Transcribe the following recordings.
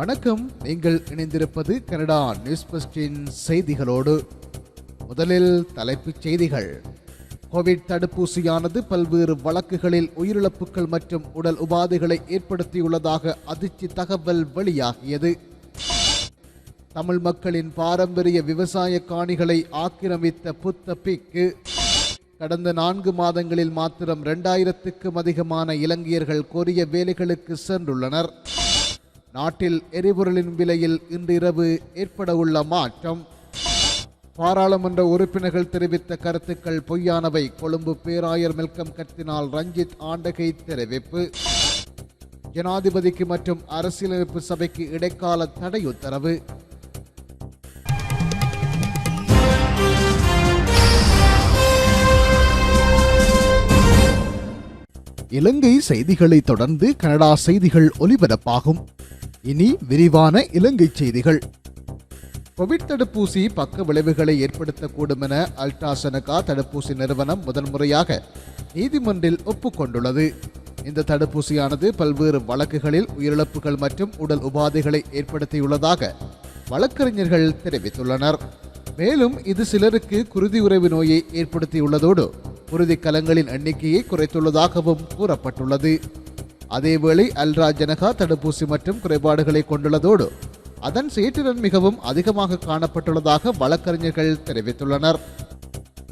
வணக்கம். நீங்கள் இணைந்திருப்பது கனடா நியூஸ் பஸ்டின் செய்திகளோடு. முதலில் தலைப்புச் செய்திகள். கோவிட் தடுப்பூசியானது பல்வேறு வழக்குகளில் உயிரிழப்புகள் மற்றும் உடல் உபாதைகளை ஏற்படுத்தியுள்ளதாக அதிர்ச்சி தகவல் வெளியாகியது. தமிழ் மக்களின் பாரம்பரிய விவசாய காணிகளை ஆக்கிரமித்த புத்த பிக்கு கடந்த நான்கு மாதங்களில் மாத்திரம் இரண்டாயிரத்துக்கும் அதிகமான இலங்கையர்கள் கொரிய வேலைகளுக்கு சென்றுள்ளனர். நாட்டில் எரிபொருளின் விலையில் இன்றிரவு ஏற்படவுள்ள மாற்றம். பாராளுமன்ற உறுப்பினர்கள் தெரிவித்த கருத்துக்கள் பொய்யானவை. கொழும்பு பேராயர் மெல்கம் கத்தினால் ரஞ்சித் ஆண்டகை தெரிவிப்பு. ஜனாதிபதிக்கு மற்றும் அரசியலமைப்பு சபைக்கு இடைக்கால தடை உத்தரவு. இலங்கை செய்திகளை தொடர்ந்து கனடா செய்திகள் ஒலிபரப்பாகும். இனி விரிவான இலங்கை செய்திகள். கோவிட் தடுப்பூசி பக்க விளைவுகளை ஏற்படுத்தக்கூடும் என அல்ட்ராசெனகா தடுப்பூசி நிறுவனம் முதன்முறையாக நீதிமன்றில் ஒப்புக்கொண்டுள்ளது. இந்த தடுப்பூசியானது பல்வேறு வழக்குகளில் உயிரிழப்புகள் மற்றும் உடல் உபாதைகளை ஏற்படுத்தியுள்ளதாக வழக்கறிஞர்கள் தெரிவித்துள்ளனர். மேலும் இது சிலருக்கு குருதி உறவு நோயை ஏற்படுத்தியுள்ளதோடு குருதி கலங்களின் எண்ணிக்கையை குறைத்துள்ளதாகவும் கூறப்பட்டுள்ளது. அதேவேளை அல்ரா ஜனகா தடுப்பூசி மற்றும் குறைபாடுகளை கொண்டுள்ளதோடு அதன் செயற்றிறன் மிகவும் அதிகமாக காணப்பட்டுள்ளதாக வழக்கறிஞர்கள் தெரிவித்துள்ளனர்.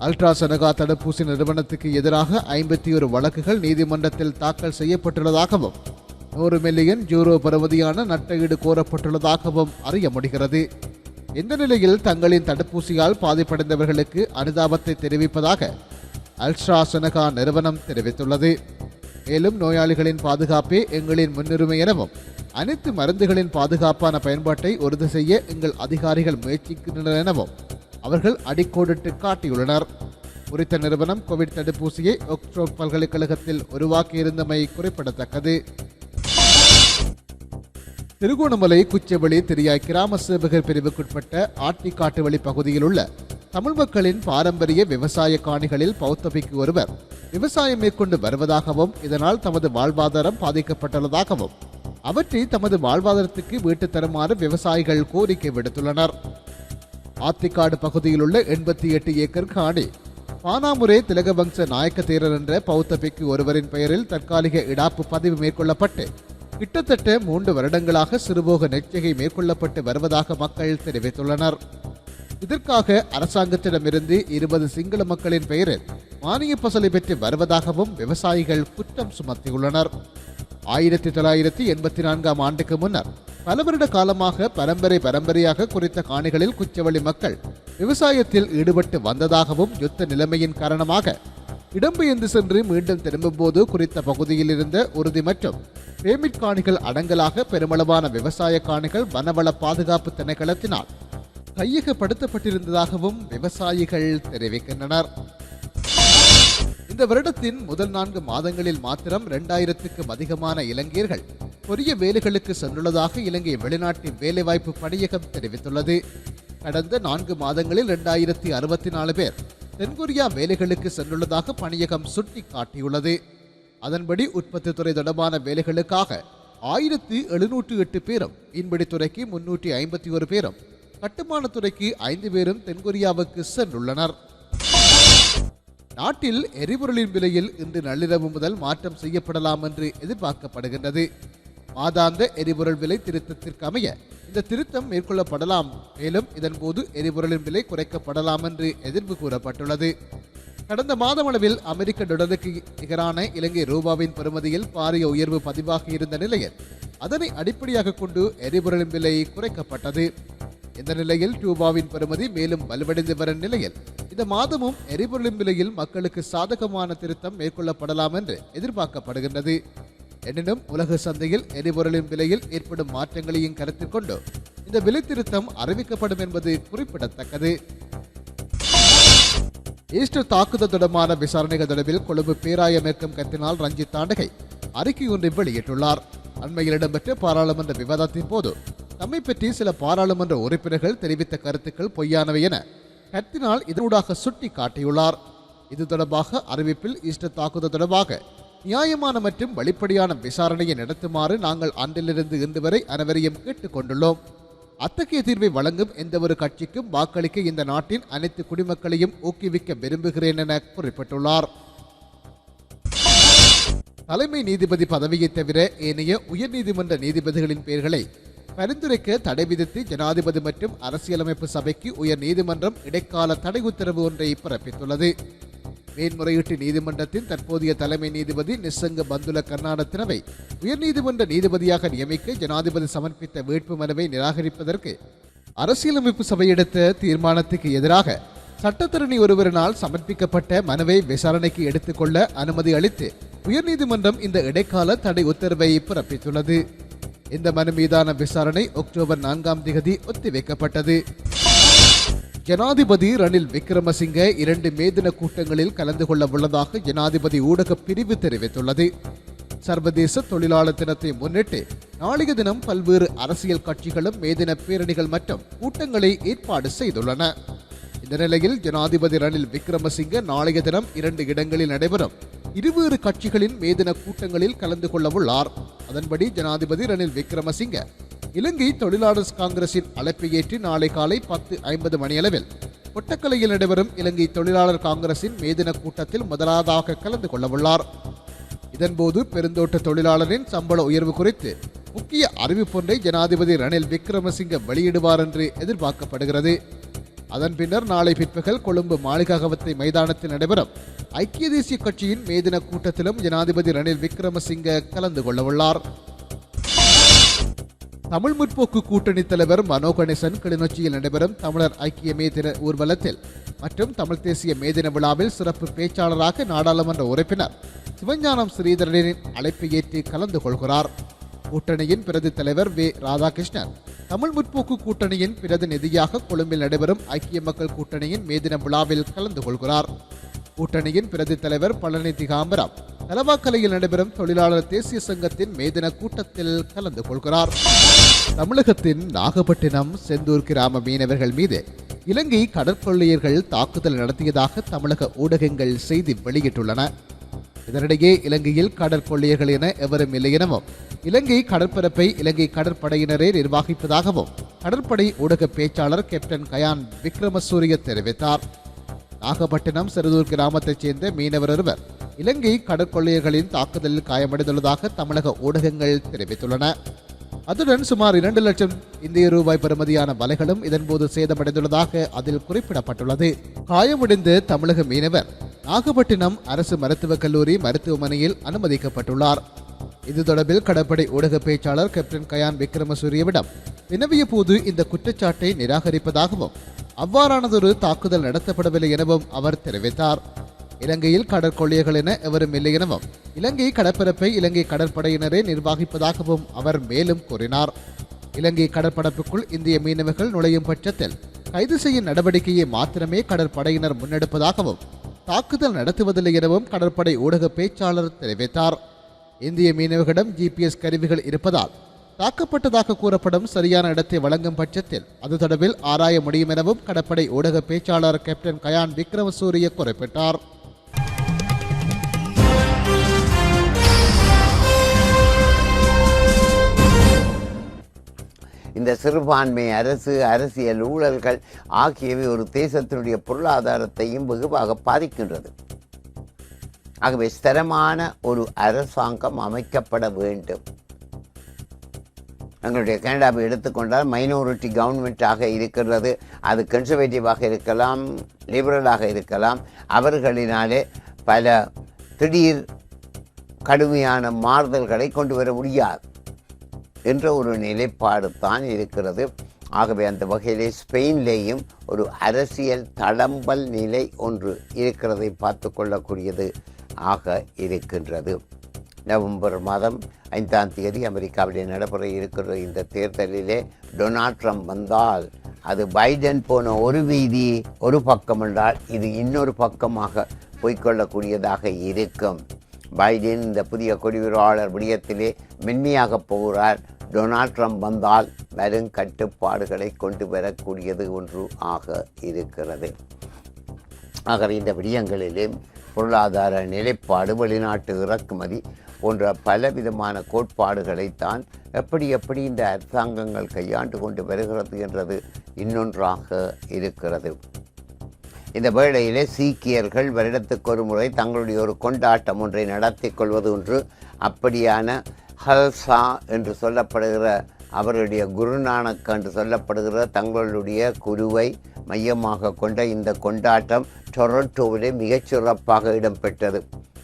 அல்ட்ராசெனகா தடுப்பூசி நிறுவனத்துக்கு எதிராக ஐம்பத்தி ஒரு வழக்குகள் நீதிமன்றத்தில் தாக்கல் செய்யப்பட்டுள்ளதாகவும் நூறு மில்லியன் ஜூரோ பருவதியான நட்டஈடு கோரப்பட்டுள்ளதாகவும் அறிய முடிகிறது. இந்த நிலையில் தங்களின் தடுப்பூசியால் பாதிப்படைந்தவர்களுக்கு அனுதாபத்தை தெரிவிப்பதாக அல்ட்ராசெனகா நிறுவனம் தெரிவித்துள்ளது. மேலும் நோயாளிகளின் பாதுகாப்பே எங்களின் முன்னுரிமை எனவும் அனைத்து மருந்துகளின் பாதுகாப்பான பயன்பாட்டை உறுதி செய்ய எங்கள் அதிகாரிகள் முயற்சிக்கின்றனர் எனவும் அவர்கள் அடிக்கோடிட்டு காட்டியுள்ளனர். குறித்த நிறுவனம் கோவிட் தடுப்பூசியை ஒக்ஸ்போர்ட் பல்கலைக்கழகத்தில் உருவாக்கியிருந்தமை குறிப்பிடத்தக்கது. திருகோணமலை குச்சவெளி திரியாய் கிராம சேவகர் பிரிவுக்குட்பட்ட ஆட்டிக்காட்டுவெளி பகுதியில் உள்ள தமிழ் மக்களின் பாரம்பரிய விவசாய காணிகளில் பௌத்தபிக்கு ஒருவர் விவசாயம் மேற்கொண்டு வருவதாகவும் இதனால் தமது வாழ்வாதாரம் பாதிக்கப்பட்டுள்ளதாகவும் அவற்றை தமது வாழ்வாதாரத்துக்கு வீட்டு தருமாறு விவசாயிகள் கோரிக்கை விடுத்துள்ளனர். ஆத்திக்காடு பகுதியில் உள்ள எண்பத்தி எட்டு ஏக்கர் காணி பானாமுரே திலகவம்ச நாயக்க தேரர் என்ற பௌத்த பிக்கு ஒருவரின் பெயரில் தற்காலிக இடாப்பு பதிவு மேற்கொள்ளப்பட்டு கிட்டத்தட்ட மூன்று வருடங்களாக சிறுபோக நெச்சகை மேற்கொள்ளப்பட்டு வருவதாக மக்கள் தெரிவித்துள்ளனர். இதற்காக அரசாங்கத்திடமிருந்து இருபது சிங்கள மக்களின் பெயரில் மானிய பசலை பெற்று வருவதாகவும் விவசாயிகள் குற்றம் சுமத்தியுள்ளனர். ஆயிரத்தி தொள்ளாயிரத்தி எண்பத்தி நான்காம் ஆண்டுக்கு முன்னர் பல வருட காலமாக பரம்பரை பரம்பரையாக குறித்த காணிகளில் குச்சவெளி மக்கள் விவசாயத்தில் ஈடுபட்டு வந்ததாகவும் யுத்த நிலைமையின் காரணமாக இடம்பெயர்ந்து சென்று மீண்டும் திரும்பும்போது குறித்த பகுதியில் இருந்த உறுதி மற்றும் பேமிட் காணிகள் அடங்கலாக பெருமளவான விவசாய காணிகள் வனவள பாதுகாப்பு திணைக்களத்தினால் கையகப்படுத்தப்பட்டிருந்ததாகவும் விவசாயிகள் தெரிவிக்கின்றனர். இந்த வருடத்தின் முதல் நான்கு மாதங்களில் மாத்திரம் இரண்டாயிரத்துக்கும் அதிகமான இலங்கையர்கள் கொரிய வேலைகளுக்கு சென்றுள்ளதாக இலங்கை வெளிநாட்டு வேலைவாய்ப்பு பணியகம் தெரிவித்துள்ளது. கடந்த நான்கு மாதங்களில் இரண்டாயிரத்தி அறுபத்தி நாலு பேர் தென்கொரியா வேலைகளுக்கு சென்றுள்ளதாக பணியகம் சுட்டிக்காட்டியுள்ளது. அதன்படி உற்பத்தி துறை தொடர்பான வேலைகளுக்காக ஆயிரத்தி எழுநூற்று எட்டு பேரும் மீன்பிடித்துறைக்கு முன்னூற்றி ஐம்பத்தி ஒரு பேரும் கட்டுமானத்துறைக்கு ஐந்து பேரும் தென்கொரியாவுக்கு சென்றுள்ளனர். நாட்டில் எரிபொருளின் விலையில் இன்று நள்ளிரவு முதல் மாற்றம் செய்யப்படலாம் என்று எதிர்பார்க்கப்படுகின்றது. மாதாந்த எரிபொருள் விலை திருத்தத்திற்கு அமைய இந்த திருத்தம் மேற்கொள்ளப்படலாம். மேலும் இதன்போது எரிபொருளின் விலை குறைக்கப்படலாம் என்று எதிர்ப்பு கூறப்பட்டுள்ளது. கடந்த மாதமளவில் அமெரிக்க டொலருக்கு நிகரான இலங்கை ரூபாவின் பெறுமதியில் பாரிய உயர்வு பதிவாகி இருந்த நிலையில் அதனை அடிப்படையாக கொண்டு எரிபொருளின் விலை குறைக்கப்பட்டது. இந்த நிலையில் ரூபாவின் பெறுமதி மேலும் வலுவடைந்து வரும் நிலையில் இந்த மாதமும் எரிபொருளின் விலையில் மக்களுக்கு சாதகமான திருத்தம் மேற்கொள்ளப்படலாம் என்று எதிர்பார்க்கப்படுகின்றது. எனினும் உலக சந்தையில் எரிபொருளின் விலையில் ஏற்படும் மாற்றங்களையும் கருத்தில் கொண்டு இந்த விலை திருத்தம் அறிவிக்கப்படும் என்பது குறிப்பிடத்தக்கது. ஈஸ்டர் தாக்குதல் தொடர்பான விசாரணைகள் தொடர்பில் கொழும்பு பேராய மேற்கும் கத்தினால் ரஞ்சித் தாண்டகை அறிக்கை ஒன்றை வெளியிட்டுள்ளார். அண்மையில் இடம்பெற்ற பாராளுமன்ற விவாதத்தின் போது தம்மை பற்றி சில பாராளுமன்ற உறுப்பினர்கள் தெரிவித்த கருத்துக்கள் பொய்யானவை என கத்தினால் இதனூடாக சுட்டி காட்டியுள்ளார் இது தொடர்பாக அறிவிப்பில் ஈஸ்டர் தாக்குதல் தொடர்பாக நியாயமான மற்றும் வெளிப்படையான விசாரணையை நடத்துமாறு நாங்கள் அன்றிலிருந்து இன்று வரை அனைவரையும் கேட்டுக்கொண்டுள்ளோம். அத்தகைய தீர்வை வழங்கும் எந்தவொரு கட்சிக்கும் வாக்களிக்க இந்த நாட்டின் அனைத்து குடிமக்களையும் ஊக்குவிக்க விரும்புகிறேன் என குறிப்பிட்டுள்ளார். தலைமை நீதிபதி பதவியை தவிர ஏனைய உயர்நீதிமன்ற நீதிபதிகளின் பெயர்களை பரிந்துரைக்க தடை விதித்து ஜனாதிபதி மற்றும் அரசியலமைப்பு சபைக்கு உயர் நீதிமன்றம் இடைக்கால தடை உத்தரவு ஒன்றை பிறப்பித்துள்ளது. மேன்முறையீட்டு நீதிமன்றத்தின் தற்போதைய தலைமை நீதிபதி நிசங்க பந்துல கர்நாடத்தினவை உயர்நீதிமன்ற நீதிபதியாக நியமிக்க ஜனாதிபதி சமர்ப்பித்த வேட்பு மனுவை நிராகரிப்பதற்கு அரசியலமைப்பு சபை எடுத்த தீர்மானத்துக்கு எதிராக சட்டத்தரணி ஒருவரினால் சமர்ப்பிக்கப்பட்ட மனுவை விசாரணைக்கு எடுத்துக்கொள்ள அனுமதி அளித்து உயர்நீதிமன்றம் இந்த இடைக்கால தடை உத்தரவை பிறப்பித்துள்ளது. இந்த மனு மீதான விசாரணை அக்டோபர் நான்காம் திகதி ஒத்திவைக்கப்பட்டது. ஜனாதிபதி ரணில் விக்ரமசிங்க இரண்டு மேதின கூட்டங்களில் கலந்து கொள்ள உள்ளதாக ஜனாதிபதி ஊடக பிரிவு தெரிவித்துள்ளது. சர்வதேச தொழிலாளர் தினத்தை முன்னிட்டு நாளைய தினம் பல்வேறு அரசியல் கட்சிகளும் மேதின பேரணிகள் மற்றும் கூட்டங்களை ஏற்பாடு செய்துள்ளன. இந்த நிலையில் ஜனாதிபதி ரணில் விக்ரமசிங்க நாளைய தினம் இரண்டு இடங்களில் நடைபெறும். இருவேறு கட்சிகளின் மேதின கூட்டங்களில் கலந்து கொள்ள உள்ளார். அதன்படி ஜனாதிபதி ரணில் விக்ரமசிங்க இலங்கை தொழிலாளர் காங்கிரசின் அழைப்பை ஏற்று நாளை காலை பத்து ஐம்பது மணியளவில் கொட்டக்கலையில் நடைபெறும் இலங்கை தொழிலாளர் காங்கிரசின் மேதின கூட்டத்தில் முதலாவதாக கலந்து கொள்ளவுள்ளார். இதன்போது பெருந்தோட்ட தொழிலாளரின் சம்பள உயர்வு குறித்து முக்கிய அறிவிப்பொன்றை ஜனாதிபதி ரணில் விக்ரமசிங்க வெளியிடுவார் என்று எதிர்பார்க்கப்படுகிறது. அதன் பின்னர் நாளை பிற்பகல் கொழும்பு மாளிகாகவத்தை மைதானத்தில் நடைபெறும் ஐக்கிய தேசிய கட்சியின் மேதின கூட்டத்திலும் ஜனாதிபதி ரணில் விக்ரமசிங்க கலந்து கொள்ளவுள்ளார். தமிழ் முற்போக்கு கூட்டணி தலைவர் மனோ கணேசன் கிளிநொச்சியில் நடைபெறும் தமிழர் ஐக்கிய மேதின ஊர்வலத்தில் மற்றும் தமிழ் தேசிய மேதின விழாவில் சிறப்பு பேச்சாளராக நாடாளுமன்ற உறுப்பினர் சிவஞானம் ஸ்ரீதரனின் அழைப்பை ஏற்று கலந்து கொள்கிறார். கூட்டணியின் பிரதி தலைவர் வே. ராதாகிருஷ்ணன் தமிழ் முற்போக்கு கூட்டணியின் பிரதிநிதியாக கொழும்பில் நடைபெறும் ஐக்கிய மக்கள் கூட்டணியின் மேதின விழாவில் கலந்து கொள்கிறார். கூட்டணியின் பிரதி தலைவர் பழனி திகாம்பரம் தலவாக்கலையில் நடைபெறும் தொழிலாளர் தேசிய சங்கத்தின் மேதின கூட்டத்தில் கலந்து கொள்கிறார். தமிழகத்தின் நாகப்பட்டினம் செந்தூர் கிராம மீனவர்கள் மீது இலங்கை கடற்கொள்ளையர்கள் தாக்குதல் நடத்தியதாக தமிழக ஊடகங்கள் செய்தி வெளியிட்டுள்ளன. இதனிடையே இலங்கையில் கடற்கொள்ளையர்கள் என எவரும் இல்லை எனவும் இலங்கை கடற்பரப்பை இலங்கை கடற்படையினரே நிர்வகிப்பதாகவும் கடற்படை ஊடக பேச்சாளர் கேப்டன் கயான் விக்ரமசூரிய தெரிவித்தார். நாகப்பட்டினம் செருதூர் கிராமத்தைச் சேர்ந்த மீனவர் ஒருவர் இலங்கை கடற்கொள்ளையர்களின் தாக்குதலில் காயமடைந்துள்ளதாக தமிழக ஊடகங்கள் தெரிவித்துள்ளன. அதுடன் சுமார் இரண்டு லட்சம் இந்திய ரூபாய் பெறுமதியான வலைகளும் இதன்போது சேதமடைந்துள்ளதாக அதில் குறிப்பிடப்பட்டுள்ளது. காயமடைந்த தமிழக மீனவர் நாகப்பட்டினம் அரசு மருத்துவக் கல்லூரி மருத்துவமனையில் அனுமதிக்கப்பட்டுள்ளார். இது தொடர்பில் கடற்படை ஊடக பேச்சாளர் கேப்டன் கயான் விக்ரமசூரியவிடம் வினவிய போது இந்த குற்றச்சாட்டை நிராகரிப்பதாகவும் அவ்வாறானதொரு தாக்குதல் நடத்தப்படவில்லை எனவும் அவர் தெரிவித்தார். இலங்கையில் கடற்கொள்ளையர்கள் என எவரும் இல்லை எனவும் இலங்கை கடற்பரப்பை இலங்கை கடற்படையினரே நிர்வகிப்பதாகவும் அவர் மேலும் கூறினார். இலங்கை கடற்படப்புக்குள் இந்திய மீனவர்கள் நுழையும் பட்சத்தில் கைது செய்யும் நடவடிக்கையை மாத்திரமே கடற்படையினர் முன்னெடுப்பதாகவும் தாக்குதல் நடத்துவதில்லை எனவும் கடற்படை ஊடக பேச்சாளர் தெரிவித்தார். இந்திய மீனவர்களிடம் ஜிபிஎஸ் கருவிகள் இருப்பதால் தாக்கப்பட்டதாக கூறப்படும் சரியான இடத்தை வழங்கும் பட்சத்தில் அது தொடர்பில் ஆராய முடியும் எனவும் கடற்படை ஊடக பேச்சாளர் கேப்டன் கயான் விக்ரமசூரிய குறிப்பிட்டார். இந்த சிறுபான்மை அரசு அரசியல் ஊழல்கள் ஆகியவை ஒரு தேசத்தினுடைய பொருளாதாரத்தையும் வெகுவாக பாதிக்கின்றது. ஆகவே ஸ்திரமான ஒரு அரசாங்கம் அமைக்கப்பட வேண்டும். எங்களுடைய கனடாவை எடுத்துக்கொண்டால் மைனாரிட்டி கவர்மெண்ட்டாக இருக்கிறது. அது கன்சர்வேட்டிவாக இருக்கலாம் லிபரலாக இருக்கலாம். அவர்களினாலே பல திடீர் கடுமையான மாறுதல்களை கொண்டு வர முடியாது. என்ற ஒரு நிலைப்பாடு தான் இருக்கிறது. ஆகவே அந்த வகையிலே ஸ்பெயின்லேயும் ஒரு அரசியல் தளம்பல் நிலை ஒன்று இருக்கிறதை பார்த்து கொள்ளக்கூடியது ஆக இருக்கின்றது. நவம்பர் மாதம் ஐந்தாம் தேதி அமெரிக்காவிலே நடைபெற இருக்கிற இந்த தேர்தலிலே டொனால்ட் ட்ரம்ப் வந்தால் அது பைடன் போன ஒரு வீதி ஒரு பக்கம் என்றால் இது இன்னொரு பக்கமாக போய்க்கொள்ளக்கூடியதாக இருக்கும். பைடன் இந்த புதிய குடியுரிமையாளர் விடயத்திலே மென்மையாக போகிறார். டொனால்ட் ட்ரம்ப் வந்தால் வரும் கட்டுப்பாடுகளை கொண்டு வரக்கூடியது ஒன்று ஆக இருக்கிறது. ஆகவே இந்த விடயங்களிலே பொருளாதார நிலைப்பாடு வெளிநாட்டு இறக்குமதி போன்ற பலவிதமான கோட்பாடுகளைத்தான் எப்படி எப்படி இந்த அரசாங்கங்கள் கையாண்டு கொண்டு வருகிறது என்றது இன்னொன்றாக இருக்கிறது. இந்த வேளையிலே சீக்கியர்கள் வருடத்துக்கு ஒரு முறை தங்களுடைய ஒரு கொண்டாட்டம் ஒன்றை நடத்தி கொள்வது ஒன்று. அப்படியான ஹல்சா என்று சொல்லப்படுகிற அவருடைய குருநானக் என்று சொல்லப்படுகிற தங்களுடைய குருவை மையமாக கொண்ட இந்த கொண்டாட்டம் டொரண்டோவிலே மிகச்சிறப்பாக இடம்பெற்றது.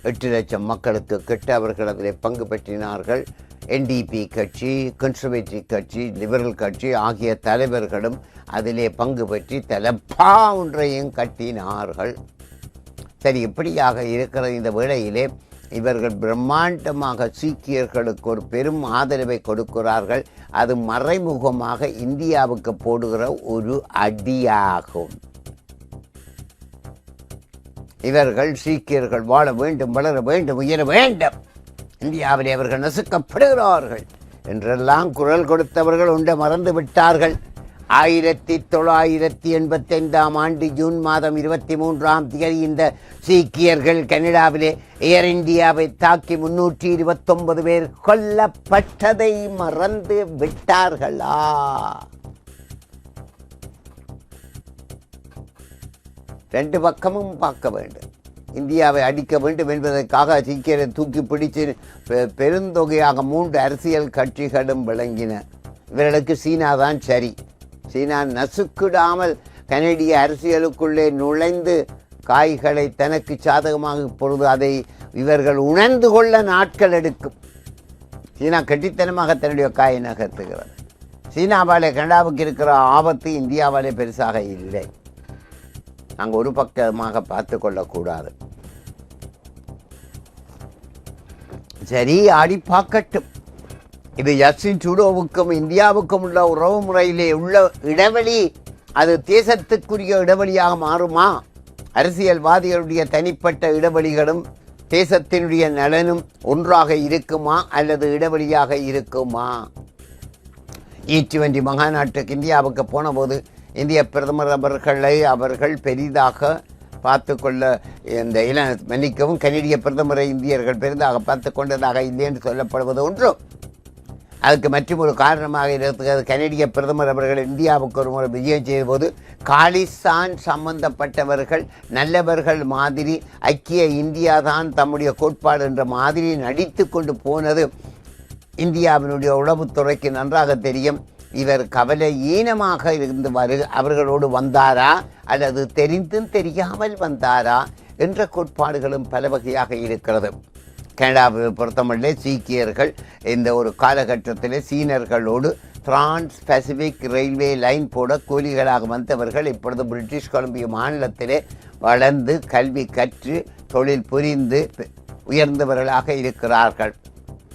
எட்டு லட்சம் மக்களுக்கு கிட்ட அவர்கள் அதில் பங்கு பெற்றினார்கள். என்டிபி கட்சி கன்சர்வேட்டிவ் கட்சி லிபரல் கட்சி ஆகிய தலைவர்களும் அதிலே பங்கு பெற்றி தலப்பா ஒன்றையும் கட்டினார்கள். சரி இப்படியாக இருக்கிற இந்த வேளையிலே இவர்கள் பிரம்மாண்டமாக சீக்கியர்களுக்கு ஒரு பெரும் ஆதரவை கொடுக்கிறார்கள். அது மறைமுகமாக இந்தியாவுக்கு போடுகிற ஒரு அடியாகும். இவர்கள் சீக்கியர்கள் வாழ வேண்டும் வளர வேண்டும் உயர வேண்டும். இந்தியாவிலே அவர்கள் நசுக்கப்படுகிறார்கள். என்றெல்லாம் குரல் கொடுத்தவர்கள் உண்டு மறந்து விட்டார்கள். ஆயிரத்தி தொள்ளாயிரத்தி எண்பத்தைந்தாம் ஆண்டு ஜூன் மாதம் இருபத்தி மூன்றாம் தேதி இந்த சீக்கியர்கள் கனடாவிலே ஏர் இந்தியாவை தாக்கி முன்னூற்றி இருபத்தொன்பது பேர் கொல்லப்பட்டதை மறந்து விட்டார்களா? ரெண்டு பக்கமும் பார்க்க வேண்டும். இந்தியாவை அடிக்க வேண்டும் என்பதற்காக சீக்கியரை தூக்கி பிடிச்சு பெ- பெருந்தொகையாக மூன்று அரசியல் கட்சிகளும் விளங்கின. இவர்களுக்கு சீனா தான் சரி. சீனா நசுக்கிடாமல் கனடிய அரசியலுக்குள்ளே நுழைந்து காய்களை தனக்கு சாதகமாக பொழுது அதை இவர்கள் உணர்ந்து கொள்ள நாட்கள் எடுக்கும். சீனா கட்டித்தனமாக தன்னுடைய காயை நகர்த்துகிறது. சீனாவாலே கனடாவுக்கு இருக்கிற ஆபத்து இந்தியாவாலே பெருசாக இல்லை. நாங்கள் ஒரு பக்கமாக பார்த்து கொள்ளக்கூடாது. சரி ஆடி பார்க்கட்டும். இது ஜஸ்டின் சூடோவுக்கும் இந்தியாவுக்கும் உள்ள உறவு முறையிலே உள்ள இடைவெளி. அது தேசத்துக்குரிய இடைவெளியாக மாறுமா? அரசியல்வாதிகளுடைய தனிப்பட்ட இடைவெளிகளும் தேசத்தினுடைய நலனும் ஒன்றாக இருக்குமா அல்லது இடைவெளியாக இருக்குமா? இ டுவெண்டி மகாநாட்டுக்கு இந்தியாவுக்கு போனபோது இந்திய பிரதமர் அவர்களை அவர்கள் பெரிதாக பார்த்து கொள்ள இந்த இன மன்னிக்கவும் கனடிய பிரதமரை இந்தியர்கள் பெரிதாக பார்த்து கொண்டதாக இல்லை என்று சொல்லப்படுவது ஒன்றும். அதுக்கு மற்றும் ஒரு காரணமாக இருக்கிறது கனடிய பிரதமர் அவர்கள் இந்தியாவுக்கு ஒரு முறை விஜயம் செய்தபோது காலிஸ்தான் சம்பந்தப்பட்டவர்கள் நல்லவர்கள் மாதிரி ஐக்கிய இந்தியா தான் தம்முடைய கோட்பாடு என்ற மாதிரி நடித்து கொண்டு போனது இந்தியாவினுடைய உளவுத்துறைக்கு நன்றாக தெரியும். இவர் கவலை ஈனமாக இருந்து வரு அவர்களோடு வந்தாரா? அல்லது தெரிந்தும் தெரியாமல் வந்தாரா? என்ற கோட்பாடுகளும் பல வகையாக இருக்கிறது. கனடாவை பொறுத்தமட்டிலே சீக்கியர்கள் இந்த ஒரு காலகட்டத்தில் சீனர்களோடு டிரான்ஸ் பசிபிக் ரயில்வே லைன் போட கூலிகளாக வந்தவர்கள் இப்பொழுது பிரிட்டிஷ் கொலம்பியா மாநிலத்திலே வளர்ந்து கல்வி கற்று தொழில் புரிந்து உயர்ந்தவர்களாக இருக்கிறார்கள்.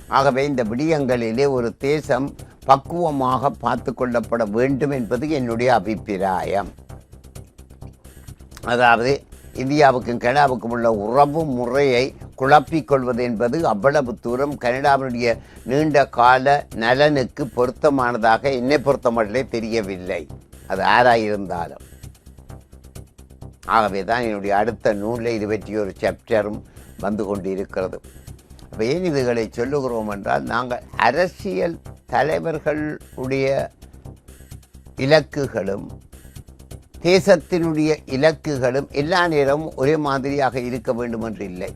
ஆகவே இந்த விடயங்களிலே ஒரு தேசம் பக்குவமாக பார்த்து கொள்ளப்பட வேண்டும் என்பது என்னுடைய அபிப்பிராயம். அதாவது இந்தியாவுக்கும் கனடாவுக்கும் உள்ள உறவு முறையை குழப்பிக்கொள்வது என்பது அவ்வளவு தூரம் கனடாவினுடைய நீண்ட கால நலனுக்கு பொருத்தமானதாக என்னை பொருத்தமட்டிலே தெரியவில்லை. அது ஆராயிருந்தாலும். ஆகவே தான் என்னுடைய அடுத்த நூலில் இது பற்றி ஒரு சாப்டரும் வந்து கொண்டிருக்கிறது. அப்போ ஏன் இதுகளை சொல்லுகிறோம் என்றால் நாங்கள் அரசியல் தலைவர்களுடைய இலக்குகளும் தேசத்தினுடைய இலக்குகளும் எல்லா நேரமும் ஒரே மாதிரியாக இருக்க வேண்டும் என்று இல்லை.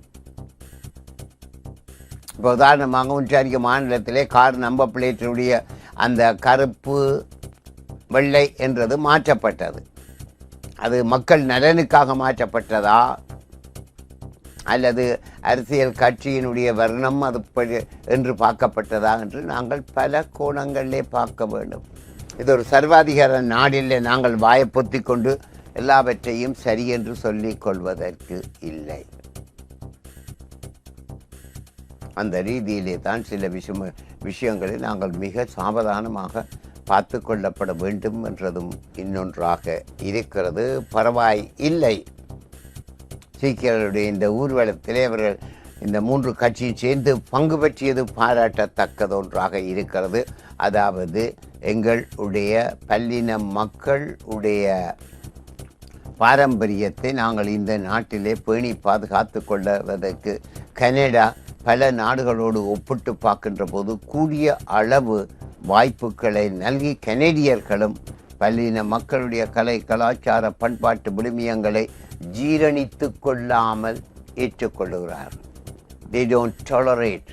இப்போ உதாரணமாக ஒன்றாரிய மாநிலத்திலே கார் நம்ப பிளேட்டினுடைய அந்த கருப்பு வெள்ளை என்றது மாற்றப்பட்டது. அது மக்கள் நலனுக்காக மாற்றப்பட்டதா? அல்லது அரசியல் கட்சியினுடைய வர்ணம் அது என்று பார்க்கப்பட்டதா என்று நாங்கள் பல கோணங்களிலே பார்க்க வேண்டும். இது ஒரு சர்வாதிகார நாடிலே நாங்கள் வாயை பொத்தி கொண்டு எல்லாவற்றையும் சரி என்று சொல்லிக் கொள்வதற்கு இல்லை. அந்த ரீதியிலே தான் சில விஷயம் விஷயங்களை நாங்கள் மிக சாவதானமாக பார்த்து கொள்ளப்பட வேண்டும் என்றதும் இன்னொன்றாக இருக்கிறது. பரவாய் இல்லை. சீக்கியர்களுடைய இந்த ஊர்வலத்திலே அவர்கள் இந்த மூன்று கட்சியும் சேர்ந்து பங்கு பற்றியது பாராட்டத்தக்கது ஒன்றாக இருக்கிறது. அதாவது எங்களுடைய பல்லின மக்கள் உடைய பாரம்பரியத்தை நாங்கள் இந்த நாட்டிலே பேணி பாதுகாத்து கொள்வதற்கு கனடா பல நாடுகளோடு ஒப்பிட்டு பார்க்கின்ற போது கூடிய அளவு வாய்ப்புகளை நல்கி கனேடியர்களும் பல்லின மக்களுடைய கலை கலாச்சார பண்பாட்டு விழுமியங்களை ஜீரணித்து கொள்ளாமல் ஏற்றுக்கொள்கிறார். They don't tolerate